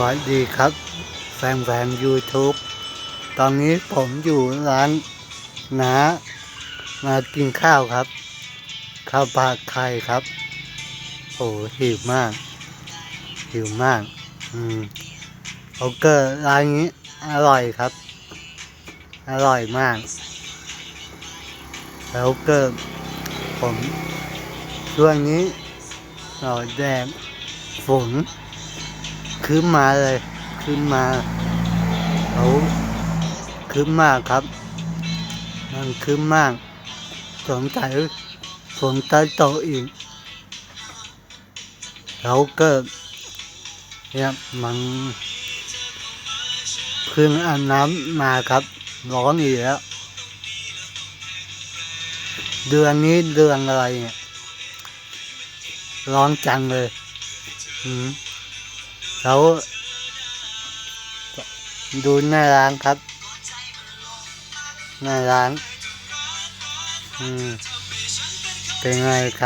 วัสดีครับ แฟนแฟนยูทูบตอนนี้ผมอยู่ร้านนามากินข้าวครับ ข้าวปลาไข่ครับ โอ้หิวมาก หิวมาก อืมโอเกอร์ร้านนี้อร่อยครับ อร่อยมากแล้วเกิดผมช่วงนี้เราแดงฝน ขึ้นมาเลยขึ้นมาเขาขึ้นมากครับ มันขึ้นมากสงสัยฝนจะตกอีกแล้วเกิดเนี่ยมันเพิ่งอาบน้ำมาครับร้อนอีกแล้ว เดือนนี้เดือนอะไรเนี่ยร้อนจังเลย อืม แล้วดูหน้าร้านครับ หน้าร้าน อืม เป็นไงครับ